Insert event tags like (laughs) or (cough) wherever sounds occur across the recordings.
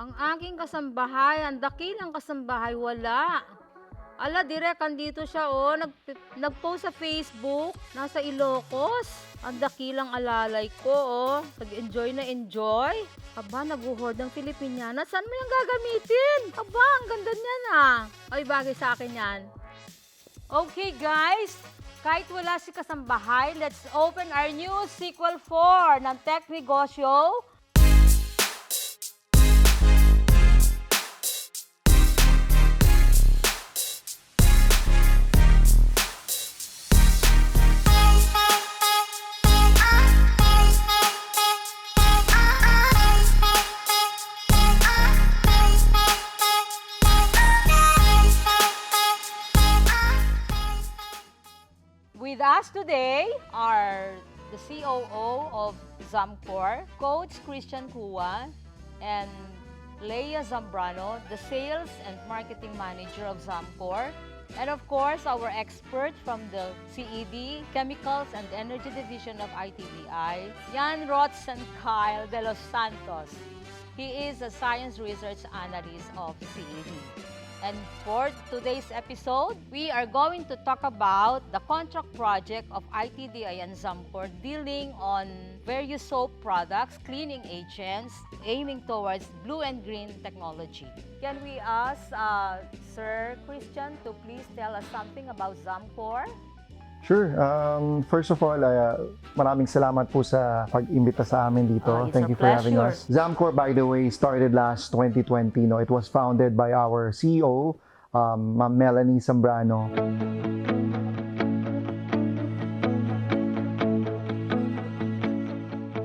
Ang aking kasambahay, ang dakilang kasambahay, wala. Ala, direk, andito siya, oh. Nag, nag-post sa Facebook, nasa Ilocos. Ang dakilang alalay ko, oh. Nag-enjoy na enjoy. Aba, nag-hoard ng Filipiniana. Saan mo yung gagamitin? Aba, ang ganda niyan, ah. Ay, bagay sa akin yan. Okay, guys. Kahit wala si kasambahay, let's open our new sequel 4 ng Tech Negosyo. Are the COO of Zamcor, Coach Christian Kua, and Leia Zambrano, the Sales and Marketing Manager of Zamcor. And of course, our expert from the CED, Chemicals and Energy Division of ITBI, Jan Rotzen Kyle de los Santos. He is a Science Research Analyst of CED. And for today's episode, we are going to talk about the contract project of ITDI and Zamcor dealing on various soap products, cleaning agents, aiming towards blue and green technology. Can we ask uh, Sir Christian to please tell us something about Zamcor? Sure. Um, first of all, uh, maraming salamat po sa pag-imbita sa amin dito. It's Thank you for having pleasure. us. Zamcor, by the way, started last 2020. No? It was founded by our CEO, um, Ma'am Melanie Zambrano.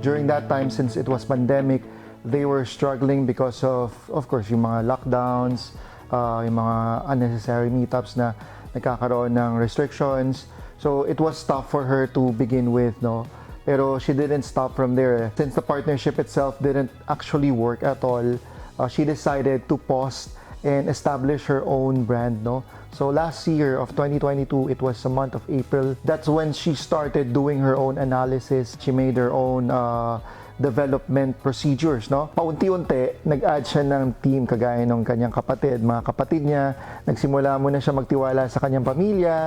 During that time, since it was pandemic, they were struggling because of, of course, yung mga lockdowns, uh, yung mga unnecessary meetups na nagkakaroon ng restrictions. So it was tough for her to begin with, no? Pero she didn't stop from there. Since the partnership itself didn't actually work at all, uh, she decided to pause and establish her own brand, no? So last year of 2022, it was the month of April. That's when she started doing her own analysis. She made her own uh, development procedures, no? Paunti-unti, nag-add siya ng team kagaya ng kanyang kapatid, mga kapatid niya. Nagsimula muna siya magtiwala sa kanyang pamilya.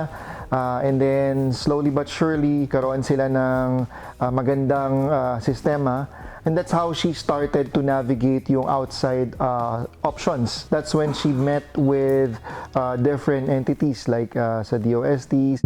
uh, and then, slowly but surely, karoon sila ng uh, magandang uh, sistema. And that's how she started to navigate yung outside uh, options. That's when she met with uh, different entities like uh, sa DOST,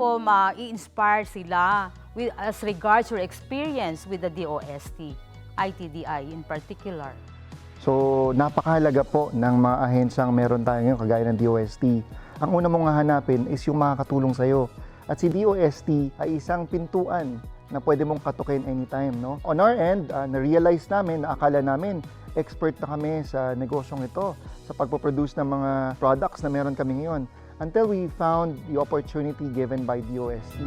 po ma-inspire sila with, as regards your experience with the DOST, ITDI in particular? So, napakahalaga po ng mga ahensang meron tayo ngayon, kagaya ng DOST. Ang una mong hahanapin is yung makakatulong sa'yo. At si DOST ay isang pintuan na pwede mong katukin anytime. No? On our end, uh, na-realize namin, na akala namin, expert na kami sa negosyong ito, sa pagpoproduce ng mga products na meron kami ngayon. Until we found the opportunity given by DOST.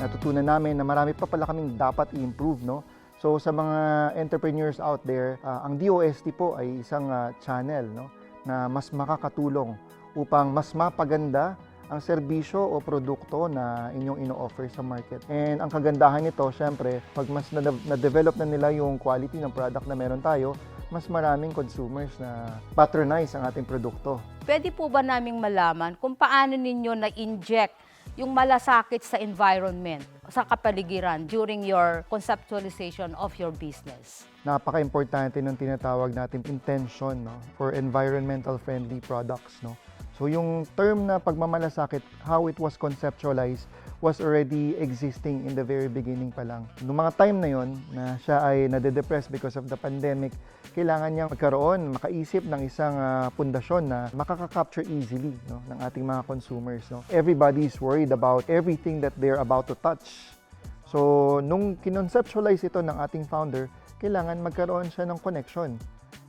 natutunan namin na marami pa pala kaming dapat i-improve, no? So sa mga entrepreneurs out there, ah, ang DOST po ay isang ah, channel, no, na mas makakatulong upang mas mapaganda ang serbisyo o produkto na inyong ino-offer sa market. And ang kagandahan nito, syempre, pag mas na- na-develop na nila yung quality ng product na meron tayo, mas maraming consumers na patronize ang ating produkto. Pwede po ba naming malaman kung paano ninyo na-inject yung malasakit sa environment, sa kapaligiran during your conceptualization of your business? napaka-importante ng tinatawag natin intention no, for environmental friendly products. No? So yung term na pagmamalasakit, how it was conceptualized was already existing in the very beginning pa lang. Noong mga time na yon na siya ay nade-depress because of the pandemic, kailangan niyang magkaroon, makaisip ng isang ah, pundasyon na makaka-capture easily no, ng ating mga consumers. No? Everybody is worried about everything that they're about to touch. So, nung kinonceptualize ito ng ating founder, kailangan magkaroon siya ng connection.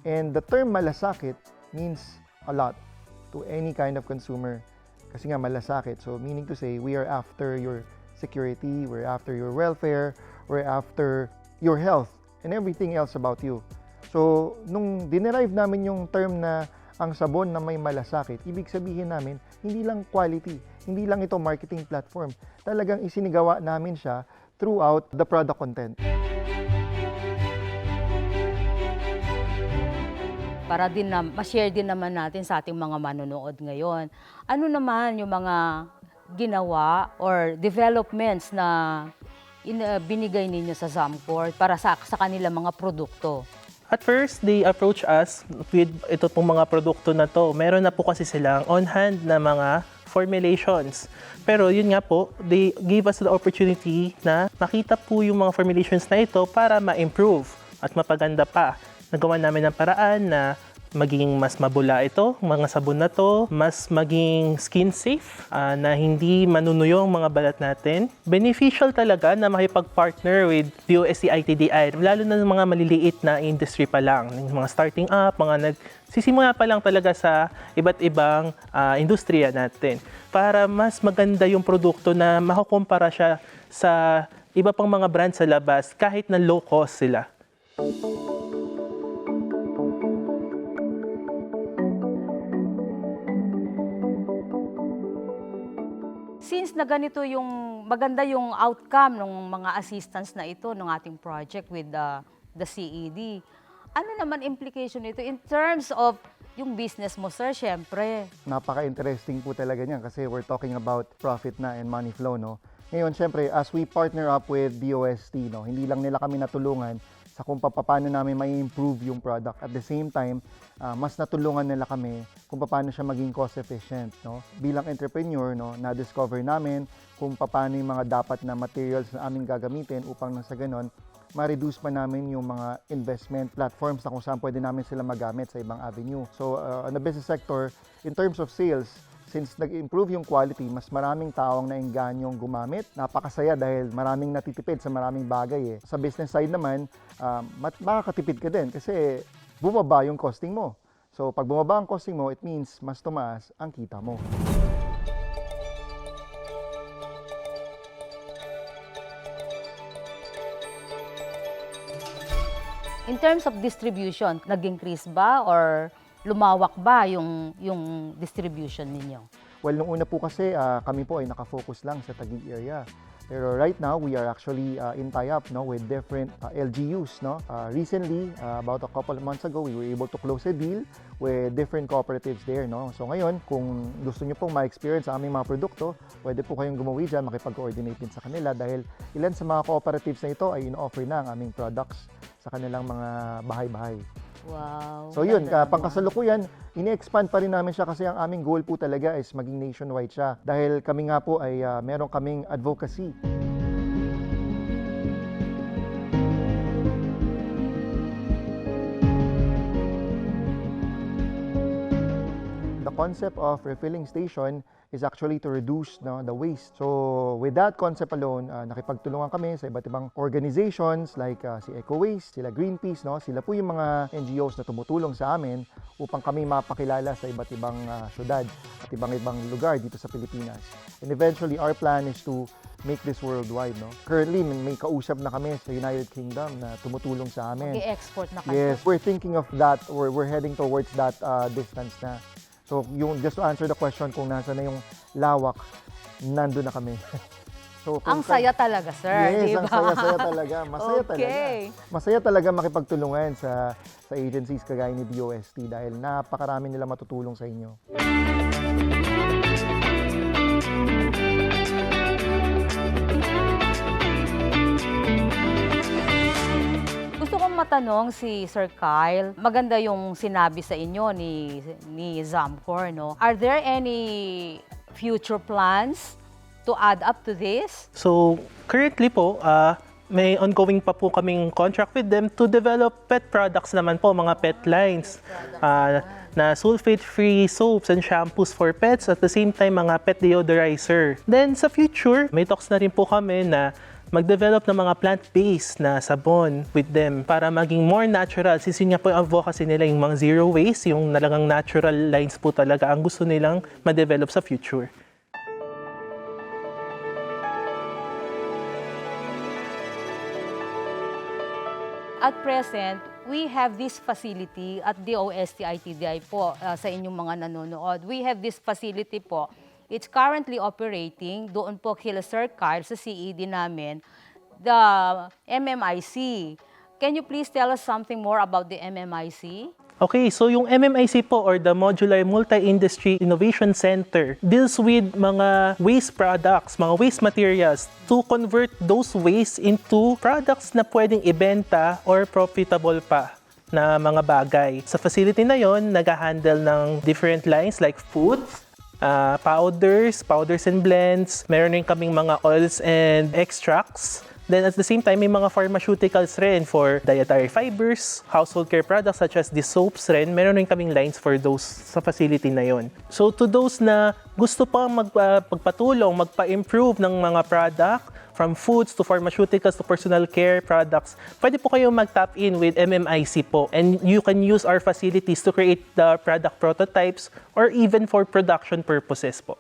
And the term malasakit means a lot to any kind of consumer. Kasi nga malasakit. So, meaning to say, we are after your security, we're after your welfare, we're after your health, and everything else about you. So, nung dinerive namin yung term na ang sabon na may malasakit, ibig sabihin namin, hindi lang quality, hindi lang ito marketing platform. Talagang isinigawa namin siya throughout the product content. Para din na, ma-share din naman natin sa ating mga manonood ngayon. Ano naman yung mga ginawa or developments na in, uh, binigay ninyo sa Zamcor para sa, sa kanilang mga produkto? At first, they approach us with ito pong mga produkto na to. Meron na po kasi silang on-hand na mga formulations. Pero yun nga po, they gave us the opportunity na makita po yung mga formulations na ito para ma-improve at mapaganda pa. Nagawa namin ng paraan na maging mas mabula ito, mga sabon na to, mas maging skin safe, ah, na hindi manunuyo ang mga balat natin. Beneficial talaga na makipag-partner with DOST ITDI, lalo na ng mga maliliit na industry pa lang, yung mga starting up, mga nagsisimula pa lang talaga sa iba't ibang ah, industriya natin para mas maganda yung produkto na makukumpara siya sa iba pang mga brand sa labas kahit na low cost sila. Na ganito yung maganda yung outcome ng mga assistance na ito ng ating project with the, the CED, ano naman implication nito in terms of yung business mo, sir, syempre? Napaka-interesting po talaga niyan kasi we're talking about profit na and money flow, no? Ngayon, syempre, as we partner up with DOST, no, hindi lang nila kami natulungan sa kung pa- paano namin may improve yung product. At the same time, ah, mas natulungan nila kami kung paano siya maging cost efficient, no? Bilang entrepreneur, no, na-discover namin kung paano yung mga dapat na materials na aming gagamitin upang nasa ganon, ma-reduce pa namin yung mga investment platforms na kung saan pwede namin sila magamit sa ibang avenue. So, uh, on the business sector, in terms of sales, since nag-improve yung quality, mas maraming taong naingganyong gumamit. Napakasaya dahil maraming natitipid sa maraming bagay eh. Sa business side naman, um, makakatipid ka din kasi bumaba yung costing mo. So, pag bumaba ang costing mo, it means mas tumaas ang kita mo. In terms of distribution, nag-increase ba or lumawak ba yung, yung distribution ninyo? Well, nung una po kasi ah, kami po ay nakafocus lang sa Taguig area. Pero right now, we are actually uh, in tie-up no, with different uh, LGUs. No? Uh, recently, uh, about a couple of months ago, we were able to close a deal with different cooperatives there. No? So ngayon, kung gusto nyo pong ma-experience ang aming mga produkto, pwede po kayong gumawi dyan, makipag-coordinate din sa kanila dahil ilan sa mga cooperatives na ito ay in-offer na ang aming products sa kanilang mga bahay-bahay. Wow. So yun, uh, pangkasalukuyan, ini-expand pa rin namin siya kasi ang aming goal po talaga is maging nationwide siya. Dahil kami nga po ay uh, meron kaming advocacy. The concept of refilling station is actually to reduce no, the waste. So with that concept alone, uh, nakipagtulungan kami sa iba't ibang organizations like uh, si Eco Waste, sila Greenpeace, no? sila po yung mga NGOs na tumutulong sa amin upang kami mapakilala sa iba't ibang uh, syudad at ibang ibang lugar dito sa Pilipinas. And eventually, our plan is to make this worldwide. No? Currently, may kausap na kami sa United Kingdom na tumutulong sa amin. Mag-export na kayo. Yes, we're thinking of that. We're, we're heading towards that uh, distance na. So, yung, just to answer the question kung nasa na yung lawak, nandun na kami. (laughs) so, Ang kung saya talaga, sir. Yes, di ang saya-saya talaga. Masaya (laughs) Okay. talaga. Masaya talaga makipagtulungan sa sa agencies kagaya ni DOST dahil napakarami nila matutulong sa inyo. Matanong si Sir Kyle, maganda yung sinabi sa inyo ni, ni Zamcor, no? Are there any future plans to add up to this? So, currently po, ah, may ongoing pa po kaming contract with them to develop pet products naman po, mga pet lines. Ah, na sulfate-free soaps and shampoos for pets at the same time mga pet deodorizer. Then sa future, may talks na rin po kami na mag-develop ng mga plant-based na sabon with them para maging more natural. Since yun nga po yung advocacy nila, yung mga zero waste, yung nalagang natural lines po talaga ang gusto nilang ma-develop sa future. At present, we have this facility at DOST ITDI po uh, sa inyong mga nanonood. We have this facility po. It's currently operating doon po Sir Carl sa CED namin, the MMIC. Can you please tell us something more about the MMIC? Okay, so yung MMIC po or the Modular Multi-Industry Innovation Center deals with mga waste products, mga waste materials to convert those waste into products na pwedeng ibenta or profitable pa na mga bagay. Sa facility na yon, nag-handle ng different lines like foods, uh, powders, powders and blends. Meron rin kaming mga oils and extracts. Then at the same time, may mga pharmaceuticals rin for dietary fibers, household care products such as the soaps rin. Meron rin kaming lines for those sa facility na yon. So to those na gusto pa mag, uh, magpatulong, magpa-improve ng mga product, from foods to pharmaceuticals to personal care products, pwede po kayong mag-tap in with MMIC po. And you can use our facilities to create the product prototypes or even for production purposes po.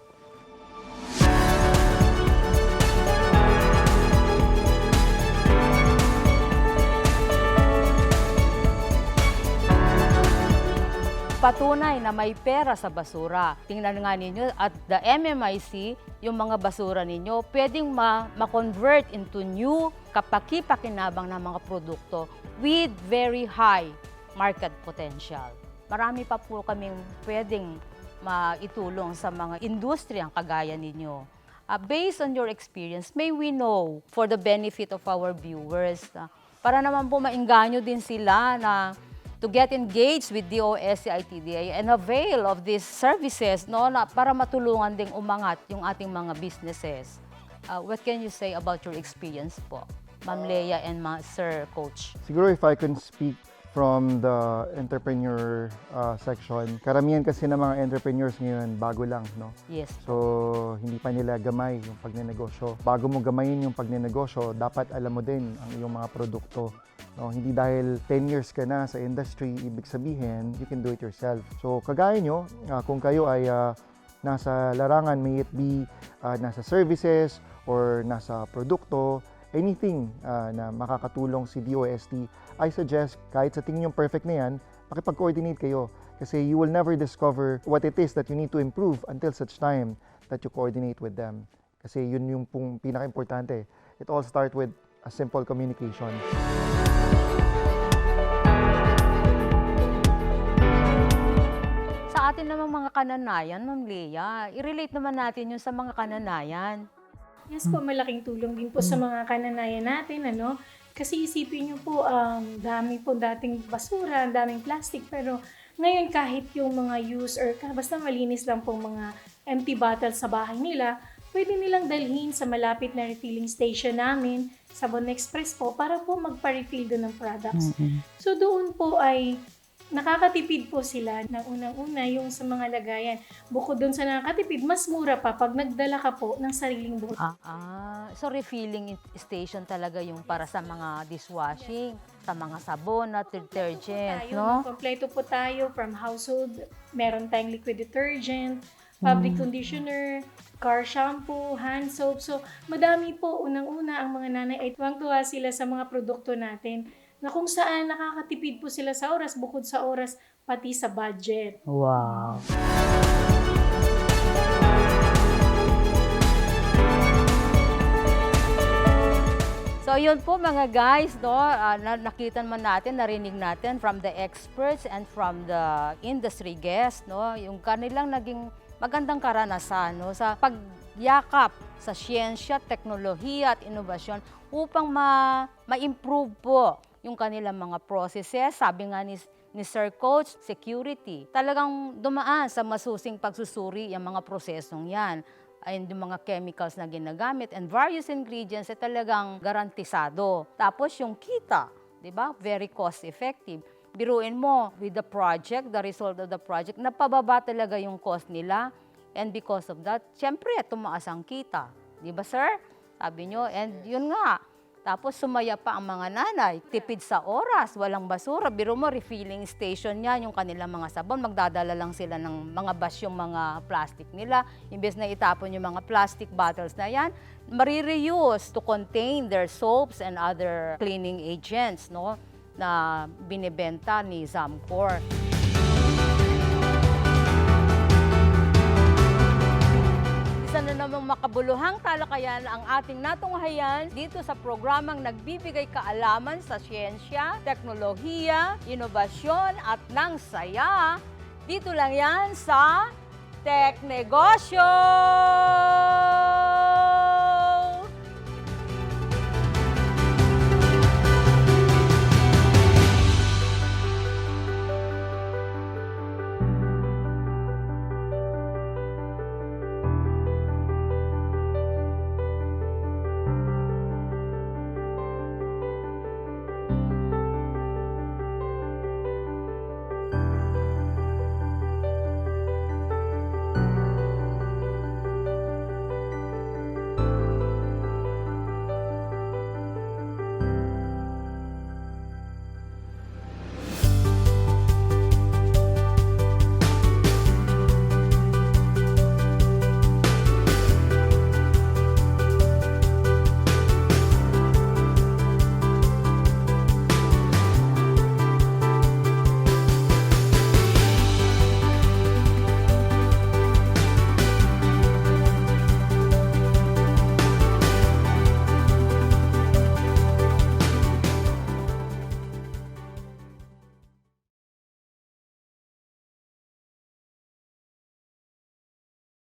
Patunay na may pera sa basura. Tingnan nga ninyo at the MMIC, yung mga basura ninyo, pwedeng ma- ma-convert into new kapaki-pakinabang na mga produkto with very high market potential. Marami pa po kaming pwedeng maitulong sa mga industriyang kagaya ninyo. Uh, based on your experience, may we know for the benefit of our viewers, na para naman po mainganyo din sila na to get engaged with DOS, ITDA and avail of these services no, na para matulungan ding umangat yung ating mga businesses. Uh, what can you say about your experience po, Ma'am Leia and Ma- Sir Coach? Siguro if I can speak from the entrepreneur uh, section, karamihan kasi ng mga entrepreneurs ngayon bago lang, no? Yes. So, hindi pa nila gamay yung pagnenegosyo. Bago mo gamayin yung pagnenegosyo, dapat alam mo din ang iyong mga produkto. No, hindi dahil 10 years ka na sa industry, ibig sabihin, you can do it yourself. So, kagaya nyo, ah, kung kayo ay ah, nasa larangan, may it be ah, nasa services or nasa produkto, anything ah, na makakatulong si DOST, I suggest kahit sa tingin yung perfect na yan, makipag-coordinate kayo. Kasi you will never discover what it is that you need to improve until such time that you coordinate with them. Kasi yun yung pong pinaka-importante. It all start with a simple communication. Sa atin namang mga kananayan, Ma'am Leia, i-relate naman natin yun sa mga kananayan. Yes po, malaking tulong din po sa mga kananayan natin, ano? Kasi isipin niyo po, um, dami po dating basura, daming plastic, pero ngayon kahit yung mga use or basta malinis lang po mga empty bottles sa bahay nila, pwede nilang dalhin sa malapit na refilling station namin, sa Bon Express po, para po magpa-refill doon ng products. So doon po ay nakakatipid po sila na unang-una yung sa mga lagayan. Bukod doon sa nakakatipid, mas mura pa pag nagdala ka po ng sariling bote. Ah, ah, so refilling station talaga yung para sa mga dishwashing, sa mga sabon at detergent, tayo, no? Kompleto po tayo from household. Meron tayong liquid detergent, fabric Hmm. conditioner, car shampoo, hand soap. So, madami po. Unang-una, ang mga nanay ay tuwang-tuwa sila sa mga produkto natin na kung saan nakakatipid po sila sa oras, bukod sa oras, pati sa budget. Wow. So yun po mga guys, no, na, nakita man natin, narinig natin from the experts and from the industry guests, no, yung kanilang naging magandang karanasan no, sa pagyakap sa siyensya, teknolohiya at inobasyon upang ma, ma-improve po yung kanilang mga processes. Sabi nga ni, ni Sir Coach, security. Talagang dumaan sa masusing pagsusuri yung mga prosesong yan and yung mga chemicals na ginagamit and various ingredients ay talagang garantisado. Tapos yung kita, di ba? Very cost effective. Biruin mo, with the project, the result of the project, napababa talaga yung cost nila. And because of that, syempre, tumaas ang kita. Di ba, sir? Sabi nyo. And yun nga, tapos sumaya pa ang mga nanay, tipid sa oras, walang basura. Biro mo, refilling station yan, yung kanilang mga sabon. Magdadala lang sila ng mga bash yung mga plastic nila. Imbes na itapon yung mga plastic bottles na yan, marireuse to contain their soaps and other cleaning agents, no? na binibenta ni Zamcor. Makabuluhang talakayan ang ating natunghayan dito sa programang nagbibigay kaalaman sa siyensya, teknolohiya, inobasyon at ng saya. Dito lang yan sa Tech Negosyo!